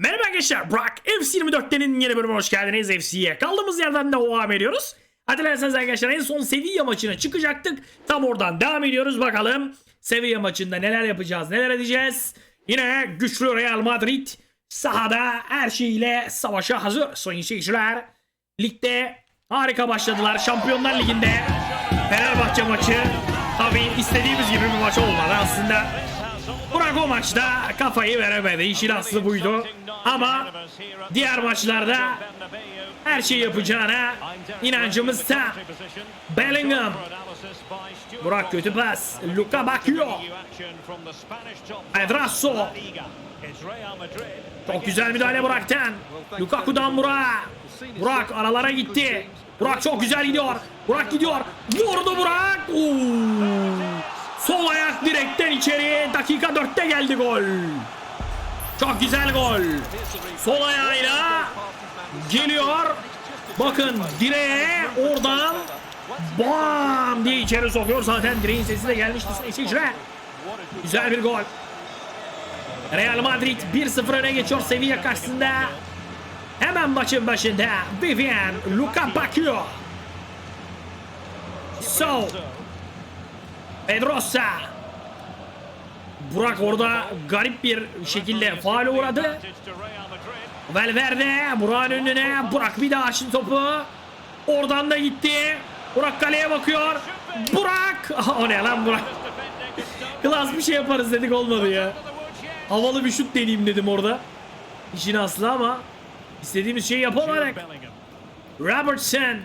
Merhaba arkadaşlar, Burak FC24'tenin yeni bölümüne hoş geldiniz FC'ye. Kaldığımız yerden devam ediyoruz. Hatırlarsanız arkadaşlar en son Sevilla maçına çıkacaktık. Tam oradan devam ediyoruz bakalım. Sevilla maçında neler yapacağız, neler edeceğiz. Yine güçlü Real Madrid sahada her şeyiyle savaşa hazır sayın seyirciler. Ligde harika başladılar. Şampiyonlar Ligi'nde Fenerbahçe maçı tabii istediğimiz gibi bir maç olmadı aslında. Burak o maçta kafayı veremedi. İşin aslı buydu. Ama diğer maçlarda her şeyi yapacağına inancımız tam. Bellingham. Burak kötü pas. Luka bakıyor. Pedrasso. Çok güzel müdahale Burak'tan. Lukaku'dan Burak. Burak aralara gitti. Burak çok güzel gidiyor. Burak gidiyor. Vurdu Burak. Oo. Sol ayak direkten içeri. Dakika 4'te geldi gol. Çok güzel gol. Sol ayağıyla geliyor. Bakın direğe oradan bam diye içeri sokuyor. Zaten direğin sesi de gelmişti. Seyirciler. Güzel bir gol. Real Madrid 1-0 öne geçiyor Sevilla karşısında. Hemen maçın başında Vivian Luka bakıyor. So Pedrosa. Burak orada garip bir şekilde faale uğradı. Valverde Burak'ın önüne. Burak bir daha açtı topu. Oradan da gitti. Burak kaleye bakıyor. Burak. O ne lan Burak? Klas bir şey yaparız dedik olmadı ya. Havalı bir şut deneyeyim dedim orada. İşin aslı ama istediğimiz şeyi yapamadık. Robertson.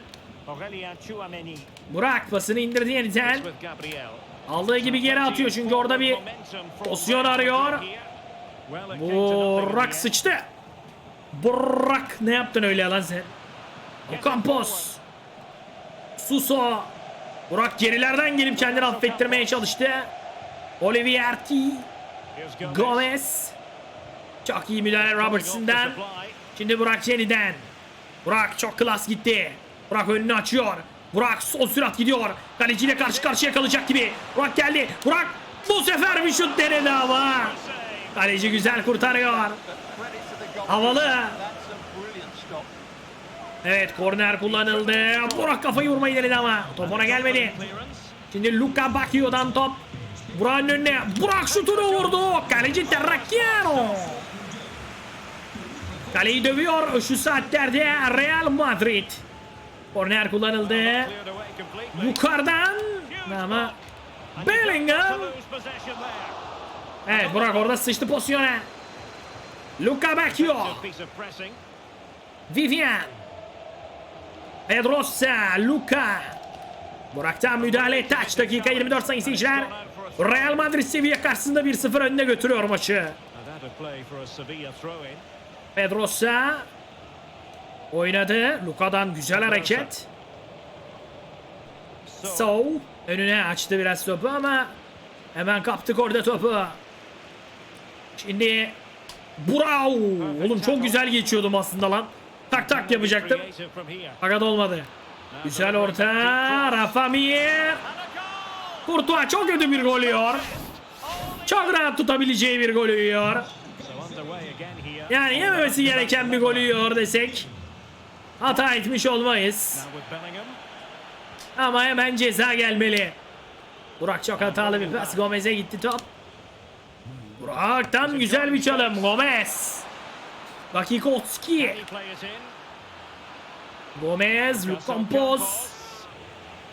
Burak pasını indirdi yeniden. Aldığı gibi geri atıyor çünkü orada bir pozisyon arıyor. Burak sıçtı. Burak ne yaptın öyle lan sen? Ocampos. Suso. Burak gerilerden gelip kendini affettirmeye çalıştı. Olivier T. Gomez. Çok iyi müdahale Robertson'dan. Şimdi Burak yeniden. Burak çok klas gitti. Burak önünü açıyor. Burak son sürat gidiyor. Kaleciyle karşı karşıya kalacak gibi. Burak geldi. Burak bu sefer bir şut denedi ama. Kaleci güzel kurtarıyor. Havalı. Evet korner kullanıldı. Burak kafayı vurmayı denedi ama. Top ona gelmedi. Şimdi Luka Bakio'dan top. Burak'ın önüne. Burak şutunu vurdu. Kaleci Terracchiano. Kaleyi dövüyor şu saatlerde Real Madrid. Korner kullanıldı. Yukarıdan ama Bellingham. Evet Burak orada sıçtı pozisyona. Luka Bacchio. Vivian. Pedrosa. Luka. Burak'tan müdahale taç dakika 24 sayın seyirciler. Real Madrid Sevilla karşısında 1-0 önüne götürüyor maçı. Pedrosa oynadı. Luka'dan güzel hareket. So önüne açtı biraz topu ama hemen kaptık orada topu. Şimdi Burao. Oğlum çok güzel geçiyordum aslında lan. Tak tak yapacaktım. Fakat olmadı. Güzel orta. Rafa Mir. Kurtuğa çok kötü bir gol yiyor. Çok rahat tutabileceği bir gol yiyor. Yani yememesi gereken bir golü yiyor desek hata etmiş olmayız. Ama hemen ceza gelmeli. Burak çok hatalı bir pas. Gomez'e gitti top. Burak'tan güzel bir çalım. Gomez. Bakikotski. Gomez. Lukampos.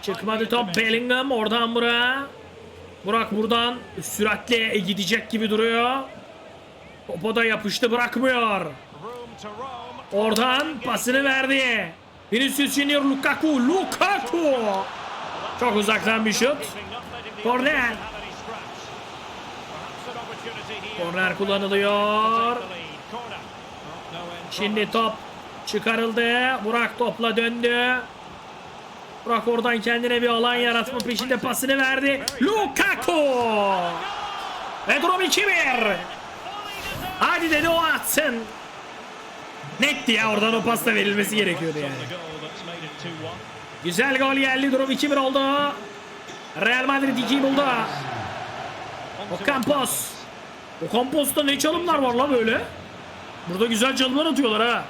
Çıkmadı top. Bellingham oradan buraya. Burak buradan süratle gidecek gibi duruyor. Topa da yapıştı bırakmıyor. Oradan pasını verdi. Vinicius Junior Lukaku. Lukaku. Çok uzaktan bir şut. Korner. Korner kullanılıyor. Şimdi top çıkarıldı. Burak topla döndü. Burak oradan kendine bir alan yaratma peşinde pasını verdi. Lukaku. Ve durum 2-1. Hadi dedi o atsın. Netti ya oradan o pasta verilmesi gerekiyordu yani. Güzel gol geldi durum 2-1 oldu. Real Madrid 2'yi buldu. Ocampos. Ocampos'ta ne çalımlar var la böyle? Burada güzel çalımlar atıyorlar ha.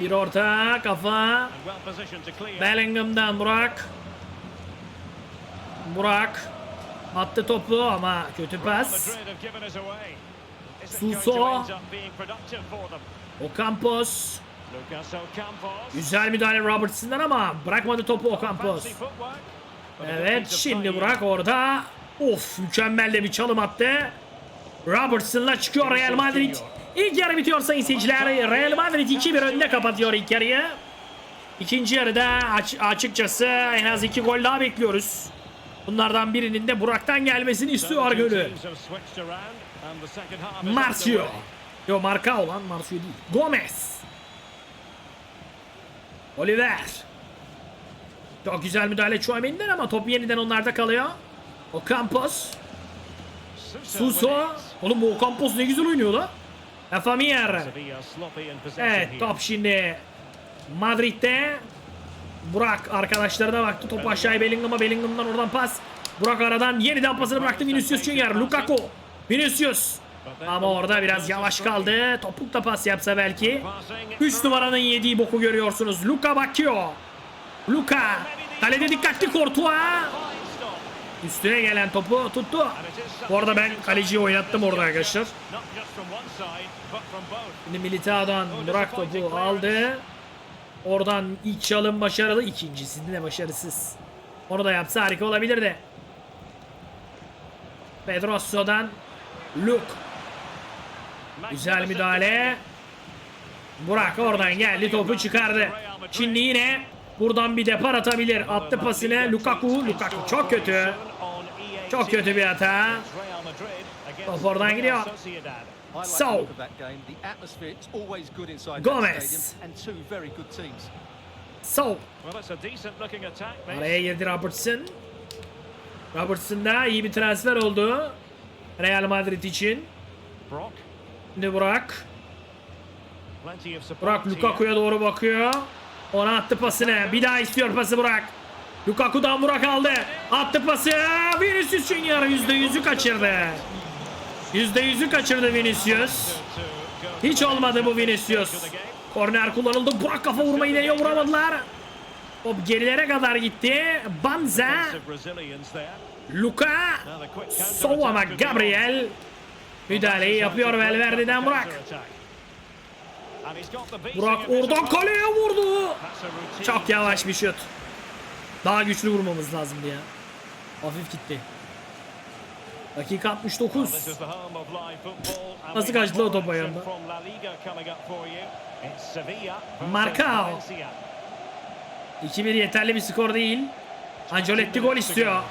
Bir orta kafa. Bellingham'dan Burak. Burak. Attı topu ama kötü pas. Suso. Ocampos. Güzel müdahale Robertson'dan ama bırakmadı topu Ocampos. Evet şimdi Burak orada. Of mükemmel de bir çalım attı. Robertson'la çıkıyor Real Madrid. İlk yarı bitiyor sayın seyirciler. Real Madrid 2-1 önde kapatıyor ilk yarıyı. İkinci yarıda aç- açıkçası en az iki gol daha bekliyoruz. Bunlardan birinin de Burak'tan gelmesini istiyor gönül. Marcio. Yo marka olan Marcio değil. Gomez. Oliver. Çok güzel müdahale Chouameni'den ama top yeniden onlarda kalıyor. Ocampos. Suso. Oğlum bu Ocampos ne güzel oynuyor la. Efamier. Evet top şimdi Madrid'de. Burak arkadaşlarına baktı. Top aşağıya Bellingham'a. Bellingham'dan oradan pas. Burak aradan yeniden pasını bıraktı Vinicius Junior. Lukaku. Vinicius. Ama orada biraz yavaş kaldı. Topukla pas yapsa belki. 3 numaranın yediği boku görüyorsunuz. Luka bakıyor. Luka. Kalede dikkatli Courtois. Üstüne gelen topu tuttu. Bu arada ben kaleciyi oynattım orada arkadaşlar. Şimdi Militao'dan Burak topu aldı. Oradan ilk çalım başarılı. ikincisinde de başarısız. Onu da yapsa harika olabilirdi. Pedroso'dan Luke. Güzel müdahale. Burak oradan geldi topu çıkardı. Şimdi yine buradan bir depar atabilir. Attı pasını Lukaku. Lukaku çok kötü. Çok kötü bir hata. Top oradan gidiyor. So. Gomez. So. Araya girdi Robertson. Robertson iyi bir transfer oldu. Real Madrid için. Şimdi Burak. Burak Lukaku'ya doğru bakıyor. Ona attı pasını. Bir daha istiyor pası Burak. Lukaku'dan Burak aldı. Attı pası. Vinicius Junior %100'ü kaçırdı. %100'ü kaçırdı Vinicius. Hiç olmadı bu Vinicius. Korner kullanıldı. Burak kafa vurmayı deniyor. Vuramadılar. Top gerilere kadar gitti. Banza. Luka. Sova Gabriel. Müdahaleyi yapıyor Valverde'den Burak. Burak oradan kaleye vurdu. Çok yavaş bir şut. Daha güçlü vurmamız lazımdı ya. Hafif gitti. Dakika 69. Nasıl kaçtı o top ayağında? Marcao. 2-1 yeterli bir skor değil. Ancelotti gol istiyor.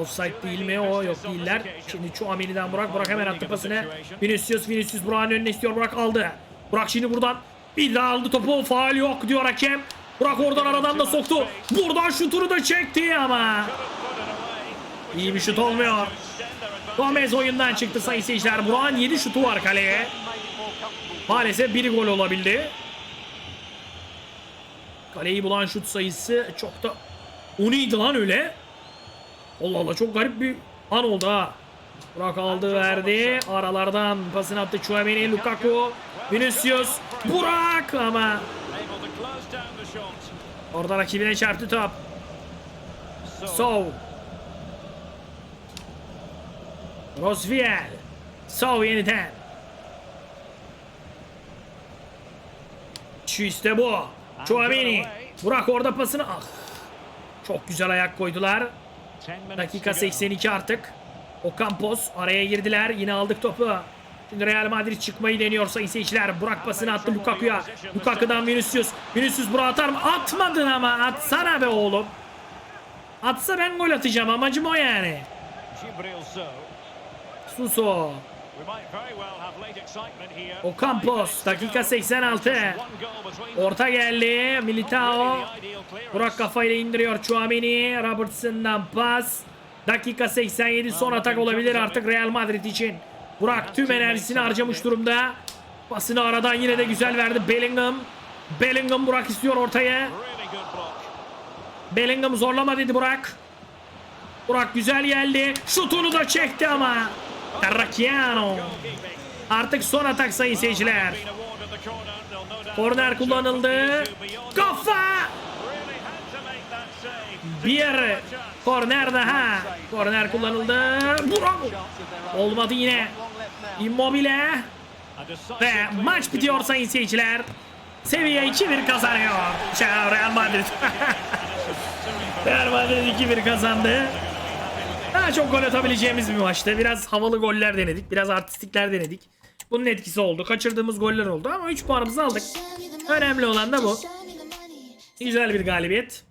Offside değil mi o? Yok değiller. Şimdi Chouameni'den Burak. Burak hemen attı pasını. Vinicius, Vinicius Burak'ın önüne istiyor. Burak aldı. Burak şimdi buradan bir daha aldı topu. Faal yok diyor hakem. Burak oradan aradan da soktu. Buradan şutunu da çekti ama. İyi bir şut olmuyor. Gomez oyundan çıktı sayın seyirciler. Burak'ın 7 şutu var kaleye. Maalesef bir gol olabildi. Kaleyi bulan şut sayısı çok da... O neydi lan öyle? Allah Allah çok garip bir an oldu ha. Burak aldı verdi. Aralardan pasını attı Chouameni, Lukaku, Vinicius, Burak ama orada rakibine çarptı top. Sov. Rosviel. Sov yeniden. Şu işte bu. Chouameni. Burak orada pasını... Ah. Çok güzel ayak koydular. Dakika 82 artık. Ocampos araya girdiler. Yine aldık topu. Şimdi Real Madrid çıkmayı deniyor sayın seyirciler. Burak pasını attı Lukaku'ya. Lukaku'dan Vinicius. Vinicius Burak atar mı? Atmadın ama. Atsana be oğlum. Atsa ben gol atacağım. Amacım o yani. Suso. Ocampos. Dakika 86. Orta geldi. Militao. Burak kafayla indiriyor Chouameni. Robertson'dan pas. Dakika 87 son atak olabilir artık Real Madrid için. Burak tüm enerjisini harcamış durumda. Pasını aradan yine de güzel verdi Bellingham. Bellingham Burak istiyor ortaya. Bellingham zorlama dedi Burak. Burak güzel geldi. Şutunu da çekti ama. Terrakiano. Artık son atak sayın seyirciler. Korner kullanıldı. Kafa! Bir korner daha. Korner kullanıldı. Bravo. Olmadı yine. Immobile. Ve maç bitiyor sayın seyirciler. Seviye 2-1 kazanıyor. Real Madrid. Real Madrid 2-1 kazandı. Daha çok gol atabileceğimiz bir maçtı. Biraz havalı goller denedik. Biraz artistikler denedik. Bunun etkisi oldu. Kaçırdığımız goller oldu ama 3 puanımızı aldık. Önemli olan da bu. Güzel bir galibiyet.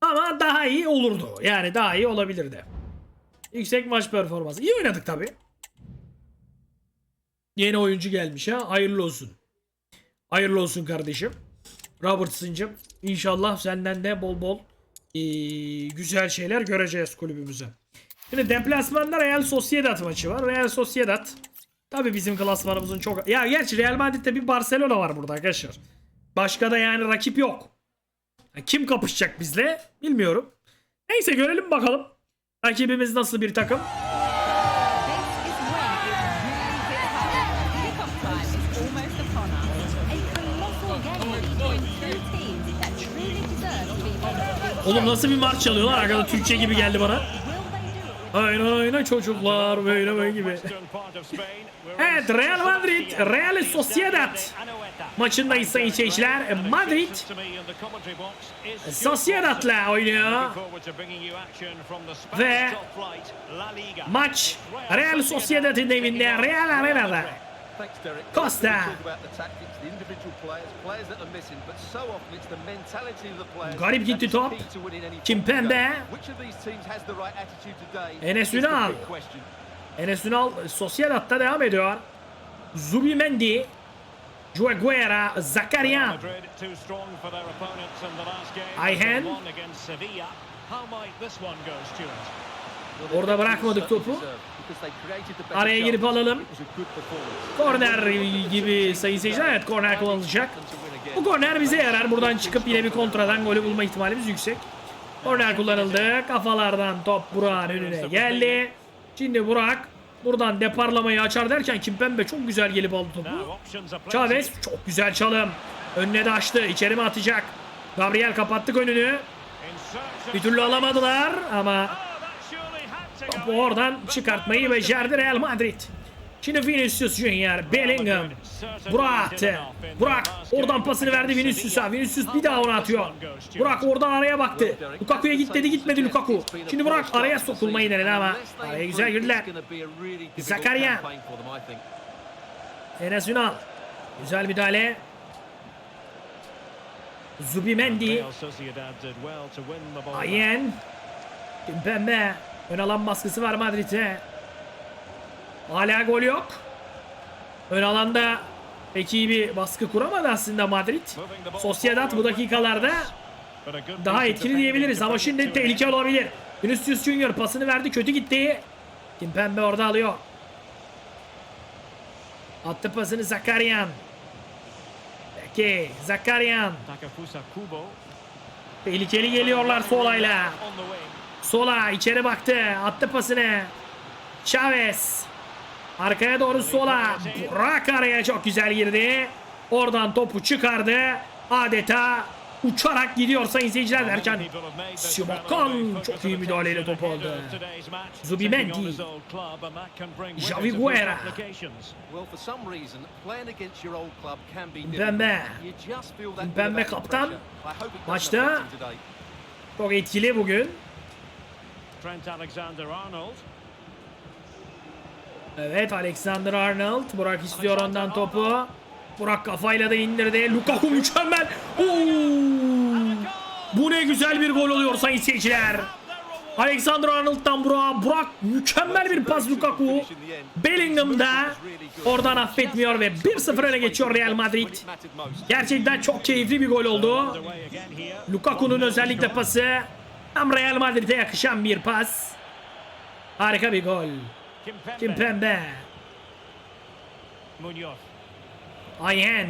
Ama daha iyi olurdu. Yani daha iyi olabilirdi. Yüksek maç performansı. İyi oynadık tabi. Yeni oyuncu gelmiş ha. Hayırlı olsun. Hayırlı olsun kardeşim. Robertson'cım. İnşallah senden de bol bol güzel şeyler göreceğiz kulübümüze. Şimdi deplasmanda Real Sociedad maçı var. Real Sociedad. Tabi bizim klasmanımızın çok... Ya gerçi Real Madrid'de bir Barcelona var burada arkadaşlar. Başka da yani rakip yok. Kim kapışacak bizle bilmiyorum. Neyse görelim bakalım. Rakibimiz nasıl bir takım? Oğlum nasıl bir marş çalıyorlar? Arkada Türkçe gibi geldi bana. Aynen aynen çocuklar böyle böyle gibi. Evet Real Madrid, Real Sociedad maçındayız sayın seyirciler. Madrid Sociedad'la oynuyor. Ve maç Real Sociedad'ın evinde Real Arena'da. Thanks, Derek. Costa. We talk about the tactics, the individual players, players that are missing, but so often it's the mentality of the players. Garip gitti top. Kimpembe. Which of these teams has the right attitude today? Enes Ünal. Enes Ünal Sociedad'da devam ediyor. Zubimendi, Jueguera, Zakarian. Ayhen. Orada bırakmadık topu. Araya girip alalım. Korner gibi sayın seyirciler. Evet korner kullanılacak. Bu korner bize yarar. Buradan çıkıp yine bir kontradan golü bulma ihtimalimiz yüksek. Korner kullanıldı. Kafalardan top Burak'ın önüne geldi. Şimdi Burak buradan deparlamayı açar derken Kimpembe çok güzel gelip aldı topu. Chavez çok güzel çalım. Önüne de açtı. İçeri mi atacak? Gabriel kapattık önünü. Bir türlü alamadılar ama topu oradan çıkartmayı becerdi Real Madrid. Şimdi Vinicius Junior, Bellingham, Burak. Burak oradan pasını verdi Vinicius'a. Vinicius bir daha ona atıyor. Burak oradan araya baktı. Lukaku'ya git dedi gitmedi Lukaku. Şimdi Burak araya sokulmayı denedi ama araya güzel girdiler. Zakaria. Enes Ünal. Güzel müdahale. Zubimendi. Ayen. Kimpembe. Ön alan baskısı var Madrid'e. Hala gol yok. Ön alanda pek iyi bir baskı kuramadı aslında Madrid. Sociedad bu dakikalarda daha etkili diyebiliriz ama şimdi tehlike olabilir. Vinicius Junior pasını verdi kötü gitti. Kimpembe orada alıyor. Attı pasını Zakarian. Peki Zakarian. Tehlikeli geliyorlar Sola'yla. Sola içeri baktı. Attı pasını. Chavez. Arkaya doğru sola. Burak araya çok güzel girdi. Oradan topu çıkardı. Adeta uçarak gidiyor sayın seyirciler derken Simakan çok iyi müdahaleyle topu aldı. Zubimendi. Javi Guerra. Well, for some reason, playing against your old club can be Kimpembe. difficult. You just feel that bit Kimpembe of extra kaptan. Maçta çok etkili bugün. Trent Alexander-Arnold. Evet Alexander Arnold. Burak istiyor ondan topu. Burak kafayla da indirdi. Lukaku mükemmel. Oo! Bu ne güzel bir gol oluyor sayın seyirciler. Alexander Arnold'dan Burak. Burak mükemmel bir pas Lukaku. Bellingham da oradan affetmiyor ve 1-0 öne geçiyor Real Madrid. Gerçekten çok keyifli bir gol oldu. Lukaku'nun özellikle pası. Tam Real Madrid'e yakışan bir pas. Harika bir gol. Kimpembe. Munoz. Ayen.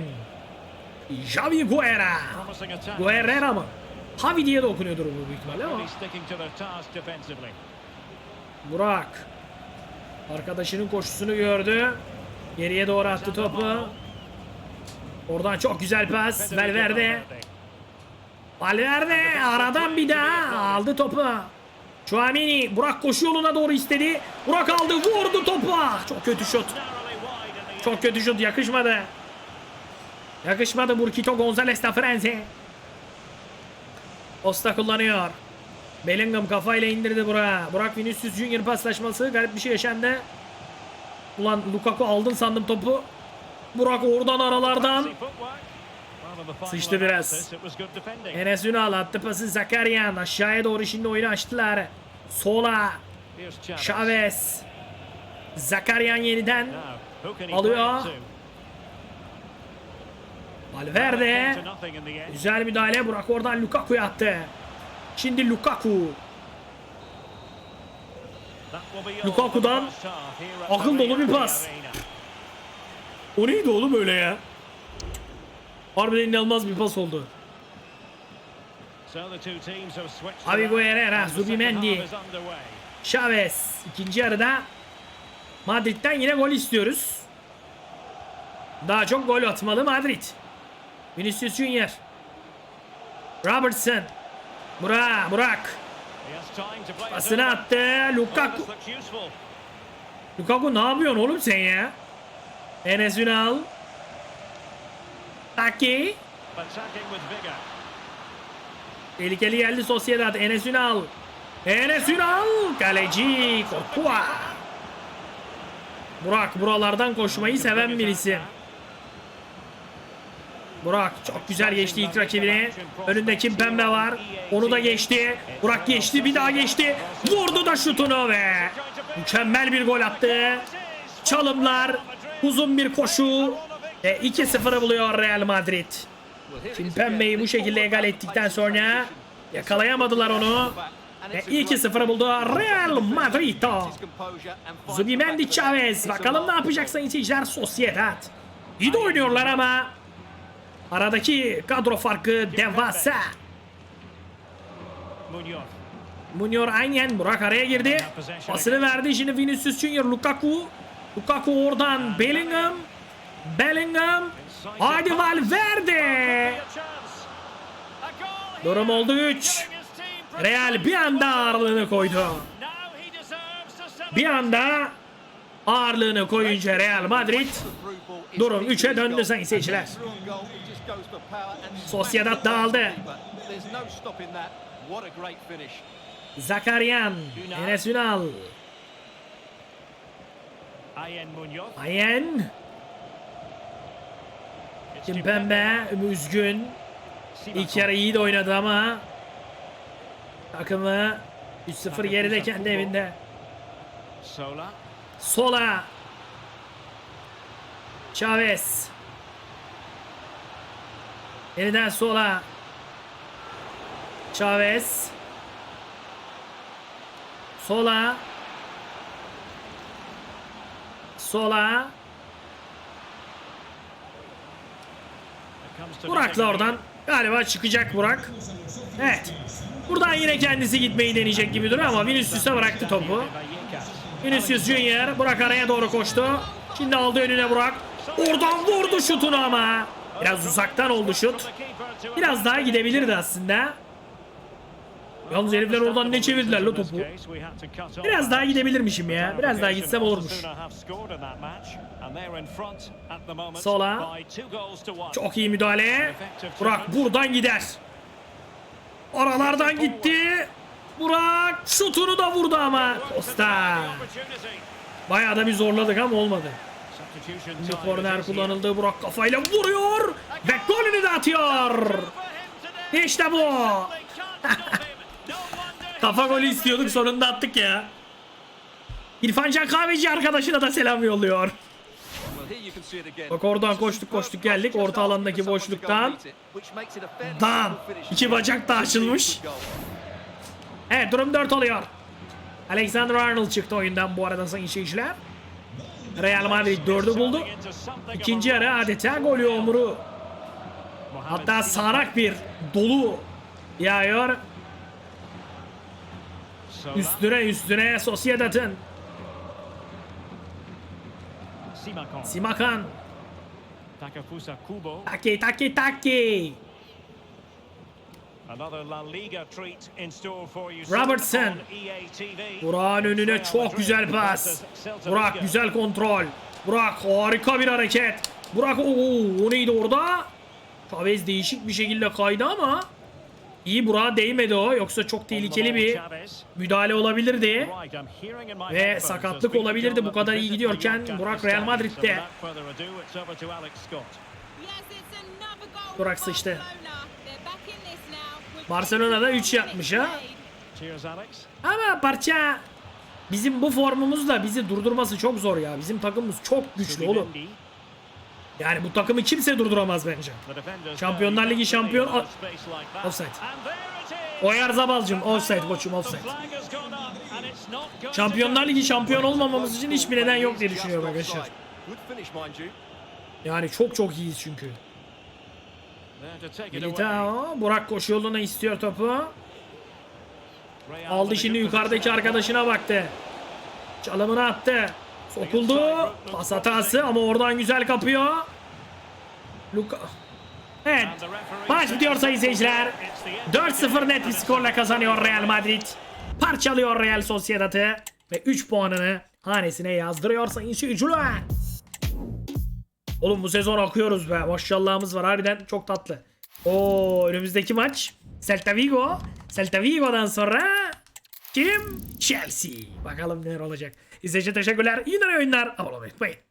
Javi Guerra. Guerrera mı? Javi diye de okunuyordur bu büyük ihtimalle ama. Burak. Arkadaşının koşusunu gördü. Geriye doğru attı topu. Oradan çok güzel pas. Valverde. Valverde aradan bir daha aldı topu. Chouamini Burak koşu yoluna doğru istedi. Burak aldı vurdu topa. Çok kötü şut. Çok kötü şut yakışmadı. Yakışmadı Burkito Gonzalez da Frenze. Osta kullanıyor. Bellingham kafayla indirdi Burak. Burak Vinicius Junior paslaşması garip bir şey yaşandı. Ulan Lukaku aldın sandım topu. Burak oradan aralardan. Sıçtı biraz. Enes Ünal attı pası Zakarian. Aşağıya doğru şimdi oyunu açtılar. Sola. Chavez. Zakarian yeniden. alıyor. Valverde. Güzel müdahale. Burak oradan Lukaku'ya attı. Şimdi Lukaku. Lukaku'dan akıl dolu bir pas. O neydi oğlum öyle ya? Harbiden inanılmaz bir pas oldu. Abigo Herrera, Zubimendi. Chavez. ikinci yarıda Madrid'den yine gol istiyoruz. Daha çok gol atmalı Madrid. Vinicius Junior. Robertson. Burak, Burak. Pasını attı. Lukaku. Lukaku ne yapıyorsun oğlum sen ya? Enes Ünal. Taki. Tehlikeli geldi Sociedad. Enes Ünal. Enes Ünal. Kaleci. Courtois. Burak buralardan koşmayı seven birisi. Burak çok güzel geçti ilk rakibine. Önünde Kim Pembe var. Onu da geçti. Burak geçti bir daha geçti. Vurdu da şutunu ve mükemmel bir gol attı. Çalımlar, uzun bir koşu ve 2-0'ı buluyor Real Madrid. Kim Pembe'yi bu şekilde egal ettikten sonra yakalayamadılar onu. Ve 2-0'ı buldu Real Madrid. Zubimendi Chavez. Bakalım ne yapacak sayın seyirciler Sociedad. İyi de oynuyorlar ama aradaki kadro farkı devasa. Munyor aynen Burak araya girdi. Pasını verdi şimdi Vinicius Junior Lukaku. Lukaku oradan Bellingham. Bellingham. Haydi Valverde. Durum oldu 3. Real bir anda ağırlığını koydu. Bir anda ağırlığını koyunca Real Madrid Durum 3'e döndü sayın seyirciler. Sociedad dağıldı. Zakarian, Enes Ünal, Ayen, Kimpembe, üzgün. İlk yarı iyi de oynadı ama takımı 3-0 geride kendi evinde. Sola. Chavez. Yeniden sola. Chavez. Sola. Sola. Burak da oradan galiba çıkacak Burak. Evet. Buradan yine kendisi gitmeyi deneyecek gibi duruyor ama Vinicius'a bıraktı topu. Vinicius Junior Burak araya doğru koştu. Şimdi aldı önüne Burak. Oradan vurdu şutunu ama. Biraz uzaktan oldu şut. Biraz daha gidebilirdi aslında. Yalnız herifler oradan ne çevirdiler la topu. Biraz daha gidebilirmişim ya. Biraz daha gitsem olurmuş. Sola. Çok iyi müdahale. Burak buradan gider. Aralardan gitti. Burak şutunu da vurdu ama. Costa. Bayağı da bir zorladık ama olmadı. Şimdi korner kullanıldı. Burak kafayla vuruyor. Ve golünü de atıyor. İşte bu. Kafa golü istiyorduk sonunda attık ya. İrfan Can Kahveci arkadaşına da selam yolluyor. Bak oradan koştuk koştuk geldik orta alandaki boşluktan. Dan. İki bacak da açılmış. Evet durum 4 oluyor. Alexander Arnold çıktı oyundan bu arada sayın seyirciler. Real Madrid 4'ü buldu. İkinci yarı adeta gol yağmuru. Hatta sağanak bir dolu yağıyor. Üstüne üstüne Sociedad'ın. Simakon. Simakan. Takafusa Kubo. Taki taki taki. Another La Liga treat in store for you. Robertson. TV. Burak'ın önüne çok güzel pas. Burak güzel kontrol. Burak harika bir hareket. Burak ooo o neydi orada? Chavez değişik bir şekilde kaydı ama iyi Burak'a değmedi o. Yoksa çok tehlikeli bir müdahale olabilirdi. Ve sakatlık olabilirdi bu kadar iyi gidiyorken Burak Real Madrid'de. Burak sıçtı. Barcelona'da Barcelona'da üç 3 yapmış ha. Ama parça bizim bu formumuzla bizi durdurması çok zor ya. Bizim takımımız çok güçlü oğlum. Yani bu takımı kimse durduramaz bence. Şampiyonlar Ligi şampiyon-. Offside. Oyar Zabalcım offside koçum offside. Şampiyonlar. Ligi şampiyon olmamamız için hiçbir neden yok diye düşünüyorum arkadaşlar. Yani çok çok iyiyiz çünkü. Militao, Burak koşu yoluna istiyor topu. Aldı şimdi yukarıdaki arkadaşına baktı. Çalımını attı. Sokuldu. Pas hatası ama oradan güzel kapıyor. Luka. Evet. Maç bitiyor sayın seyirciler. it's the end of the 4-0 net bir skorla kazanıyor Real Madrid. Parçalıyor Real Sociedad'ı ve 3 puanını hanesine yazdırıyor sayın seyirciler. Oğlum bu sezon akıyoruz be. Maşallahımız var. Harbiden çok tatlı. Oo önümüzdeki maç Celta Vigo. Celta Vigo'dan sonra kim? Chelsea. Bakalım neler olacak. İzleyiciye teşekkürler. İyi oyunlar. Abone olmayı unutmayın.